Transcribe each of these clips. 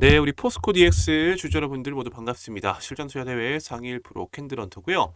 네, 우리 포스코 DX 주주 여러분들 모두 반갑습니다. 실전 투자 대회 상일 프로 캔들헌터고요.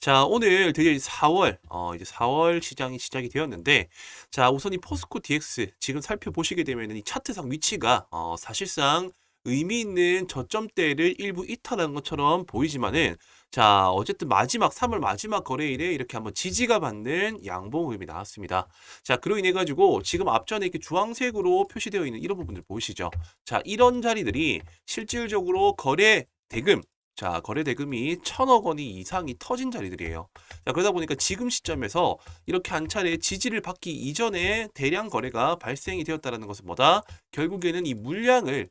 자, 오늘 드디어 4월 어 이제 4월 시장이 시작이 되었는데 자, 우선 이 포스코 DX 지금 살펴보시게 되면은 이 차트상 위치가 어 사실상 의미 있는 저점대를 일부 이탈한 것처럼 보이지만은 자, 어쨌든 마지막 3월 마지막 거래일에 이렇게 한번 지지가 받는 양봉 흐름이 나왔습니다. 자, 그로 인해 가지고 지금 앞전에 이렇게 주황색으로 표시되어 있는 이런 부분들 보이시죠? 자, 이런 자리들이 실질적으로 거래 대금, 자, 거래 대금이 천억 원이 이상이 터진 자리들이에요. 자, 그러다 보니까 지금 시점에서 이렇게 한 차례 지지를 받기 이전에 대량 거래가 발생이 되었다는 것은 뭐다? 결국에는 이 물량을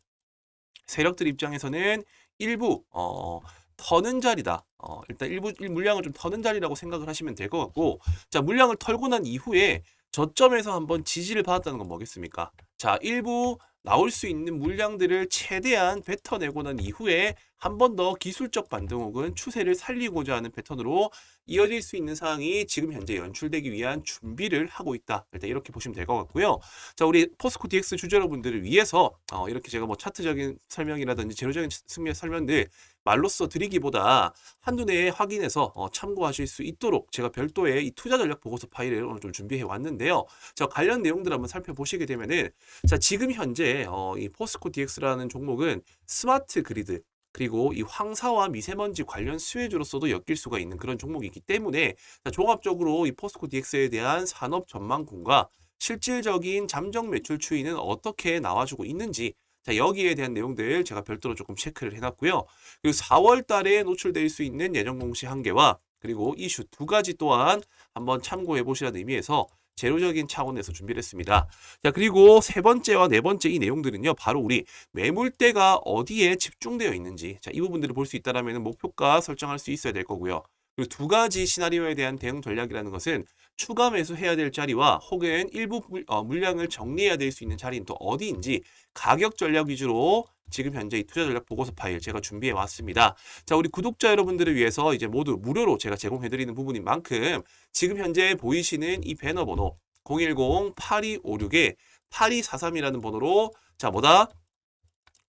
세력들 입장에서는 일부 어 터는 자리다. 어, 일단 일부 일 물량을 좀 터는 자리라고 생각을 하시면 될 것 같고, 자 물량을 털고 난 이후에 저점에서 한번 지지를 받았다는 건 뭐겠습니까? 자 일부 나올 수 있는 물량들을 최대한 뱉어내고 난 이후에 한 번 더 기술적 반등 혹은 추세를 살리고자 하는 패턴으로 이어질 수 있는 상황이 지금 현재 연출되기 위한 준비를 하고 있다. 일단 이렇게 보시면 될 것 같고요. 자, 우리 포스코 DX 주주 여러분들을 위해서 어, 이렇게 제가 뭐 차트적인 설명이라든지 재료적인 승리 설명들 말로써 드리기보다 한눈에 확인해서 어, 참고하실 수 있도록 제가 별도의 이 투자 전략 보고서 파일을 오늘 좀 준비해 왔는데요. 자, 관련 내용들 한번 살펴보시게 되면은 자, 지금 현재 어, 이 포스코 DX라는 종목은 스마트 그리드 그리고 이 황사와 미세먼지 관련 수혜주로서도 엮일 수가 있는 그런 종목이기 때문에 자, 종합적으로 이 포스코 DX에 대한 산업 전망군과 실질적인 잠정 매출 추이는 어떻게 나와주고 있는지 자, 여기에 대한 내용들 제가 별도로 조금 체크를 해놨고요. 그리고 4월 달에 노출될 수 있는 예정 공시 한계와 그리고 이슈 두 가지 또한 한번 참고해 보시라는 의미에서 재료적인 차원에서 준비를 했습니다. 자, 그리고 세 번째와 네 번째 이 내용들은요, 바로 우리 매물대가 어디에 집중되어 있는지, 자, 이 부분들을 볼 수 있다라면 목표가 설정할 수 있어야 될 거고요. 그리고 두 가지 시나리오에 대한 대응 전략이라는 것은 추가 매수해야 될 자리와 혹은 일부 물, 어, 물량을 정리해야 될 수 있는 자리는 또 어디인지 가격 전략 위주로 지금 현재 이 투자 전략 보고서 파일 제가 준비해 왔습니다. 자, 우리 구독자 여러분들을 위해서 이제 모두 무료로 제가 제공해 드리는 부분인 만큼 지금 현재 보이시는 이 배너 번호 010-8256에 8243이라는 번호로 자, 뭐다?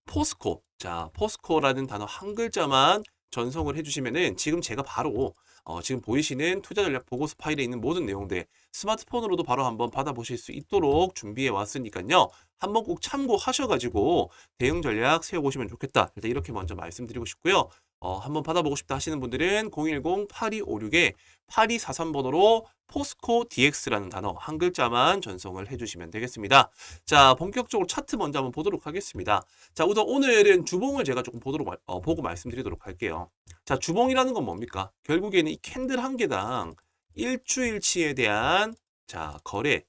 포스코. 자, 포스코라는 단어 한 글자만 전송을 해주시면은 지금 제가 바로 어, 지금 보이시는 투자 전략 보고서 파일에 있는 모든 내용들 스마트폰으로도 바로 한번 받아보실 수 있도록 준비해 왔으니까요. 한번 꼭 참고하셔가지고 대응 전략 세워보시면 좋겠다. 일단 이렇게 먼저 말씀드리고 싶고요. 어, 한번 받아보고 싶다 하시는 분들은 010-8256에 8243번호로 포스코 DX라는 단어 한 글자만 전송을 해주시면 되겠습니다. 자, 본격적으로 차트 먼저 한번 보도록 하겠습니다. 자, 우선 오늘은 주봉을 제가 조금 보도록, 말- 어, 보고 말씀드리도록 할게요. 자, 주봉이라는 건 뭡니까? 결국에는 이 캔들 한 개당 일주일치에 대한 자, 거래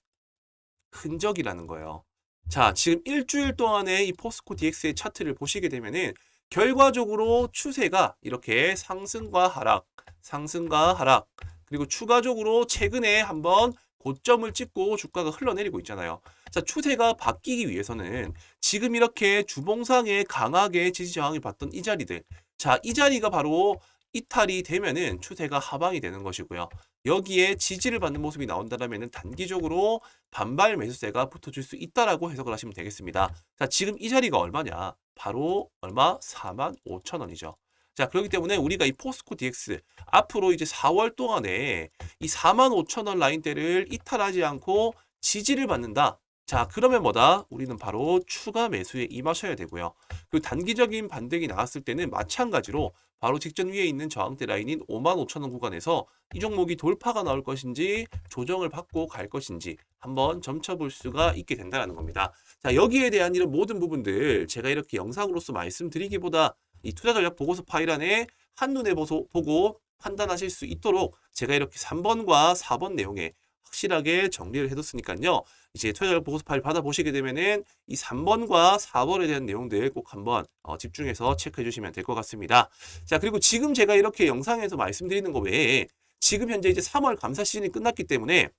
흔적이라는 거예요. 자, 지금 일주일 동안의 이 포스코 DX의 차트를 보시게 되면은 결과적으로 추세가 이렇게 상승과 하락, 상승과 하락, 그리고 추가적으로 최근에 한번 고점을 찍고 주가가 흘러내리고 있잖아요. 자, 추세가 바뀌기 위해서는 지금 이렇게 주봉상에 강하게 지지 저항을 받던 이 자리들. 자, 이 자리가 바로 이탈이 되면은 추세가 하방이 되는 것이고요. 여기에 지지를 받는 모습이 나온다라면은 단기적으로 반발 매수세가 붙어줄 수 있다라고 해석을 하시면 되겠습니다. 자, 지금 이 자리가 얼마냐? 바로 얼마? 4만 5천 원이죠. 자, 그렇기 때문에 우리가 이 포스코 DX 앞으로 이제 4월 동안에 이 4만 5천 원 라인대를 이탈하지 않고 지지를 받는다. 자, 그러면 뭐다? 우리는 바로 추가 매수에 임하셔야 되고요. 그 단기적인 반등이 나왔을 때는 마찬가지로 바로 직전 위에 있는 저항대 라인인 5만 5천 원 구간에서 이 종목이 돌파가 나올 것인지 조정을 받고 갈 것인지 한번 점쳐볼 수가 있게 된다는 겁니다. 자, 여기에 대한 이런 모든 부분들 제가 이렇게 영상으로서 말씀드리기보다 이 투자 전략 보고서 파일 안에 한눈에 보고 판단하실 수 있도록 제가 이렇게 3번과 4번 내용에 확실하게 정리를 해뒀으니까요. 이제 투자 보고서 파일 받아보시게 되면은 이 3번과 4번에 대한 내용들 꼭 한번 어, 집중해서 체크해 주시면 될 것 같습니다. 자, 그리고 지금 제가 이렇게 영상에서 말씀드리는 거 외에 지금 현재 이제 3월 감사 시즌이 끝났기 때문에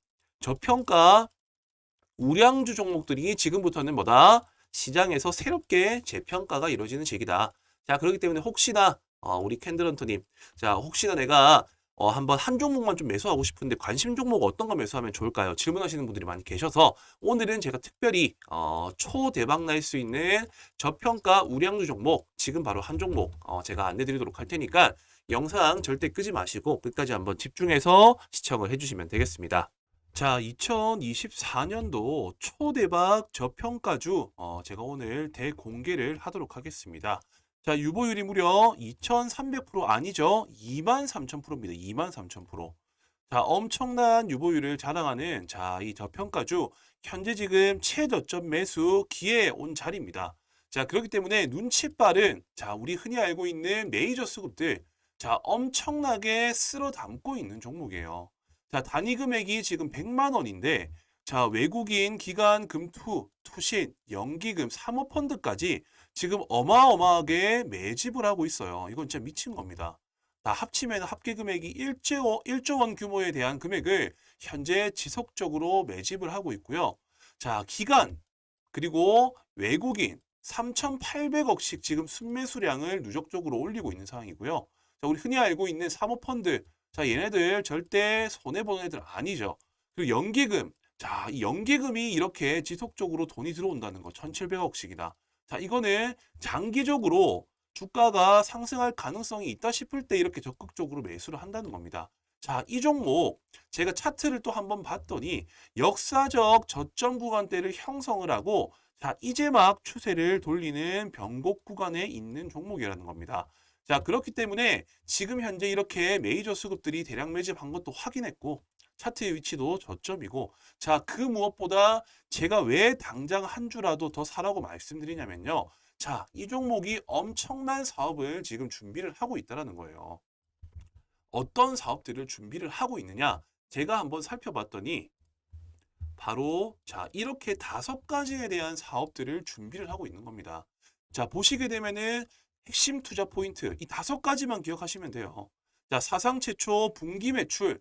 저평가 우량주 종목들이 지금부터는 뭐다? 시장에서 새롭게 재평가가 이루어지는 시기다. 자, 그렇기 때문에 혹시나 어, 우리 캔들헌터님, 자, 혹시나 내가 어, 한번 한 종목만 좀 매수하고 싶은데 관심 종목 어떤 거 매수하면 좋을까요? 질문하시는 분들이 많이 계셔서 오늘은 제가 특별히 어, 초대박 날 수 있는 저평가 우량주 종목 지금 바로 한 종목 어, 제가 안내 드리도록 할 테니까 영상 절대 끄지 마시고 끝까지 한번 집중해서 시청을 해주시면 되겠습니다. 자, 2024년도 초대박 저평가주 어, 제가 오늘 대공개를 하도록 하겠습니다. 자, 유보율이 무려 2,300% 아니죠? 23,000%입니다. 23,000%. 자, 엄청난 유보율을 자랑하는 자, 이 저평가주 현재 지금 최저점 매수 기회에 온 자리입니다. 자, 그렇기 때문에 눈치 빠른 자, 우리 흔히 알고 있는 메이저 수급들 자, 엄청나게 쓸어 담고 있는 종목이에요. 자, 단위 금액이 지금 100만 원인데 자, 외국인 기관 금투, 투신, 연기금, 사모펀드까지 지금 어마어마하게 매집을 하고 있어요. 이건 진짜 미친 겁니다. 다 합치면 합계 금액이 1조, 1조 원 규모에 대한 금액을 현재 지속적으로 매집을 하고 있고요. 자, 기간, 그리고 외국인 3,800억씩 지금 순매수량을 누적적으로 올리고 있는 상황이고요. 자, 우리 흔히 알고 있는 사모펀드, 자, 얘네들 절대 손해보는 애들 아니죠. 그리고 연기금, 자, 이 연기금이 이렇게 지속적으로 돈이 들어온다는 거 1,700억씩이나. 자, 이거는 장기적으로 주가가 상승할 가능성이 있다 싶을 때 이렇게 적극적으로 매수를 한다는 겁니다. 자, 이 종목 제가 차트를 또 한번 봤더니 역사적 저점 구간대를 형성을 하고 자, 이제 막 추세를 돌리는 변곡 구간에 있는 종목이라는 겁니다. 자, 그렇기 때문에 지금 현재 이렇게 메이저 수급들이 대량 매집한 것도 확인했고 차트의 위치도 저점이고 자, 그 무엇보다 제가 왜 당장 한 주라도 더 사라고 말씀드리냐면요. 자, 이 종목이 엄청난 사업을 지금 준비를 하고 있다는 거예요. 어떤 사업들을 준비를 하고 있느냐? 제가 한번 살펴봤더니 바로 자, 이렇게 다섯 가지에 대한 사업들을 준비를 하고 있는 겁니다. 자, 보시게 되면은 핵심 투자 포인트 이 다섯 가지만 기억하시면 돼요. 자, 사상 최초 분기 매출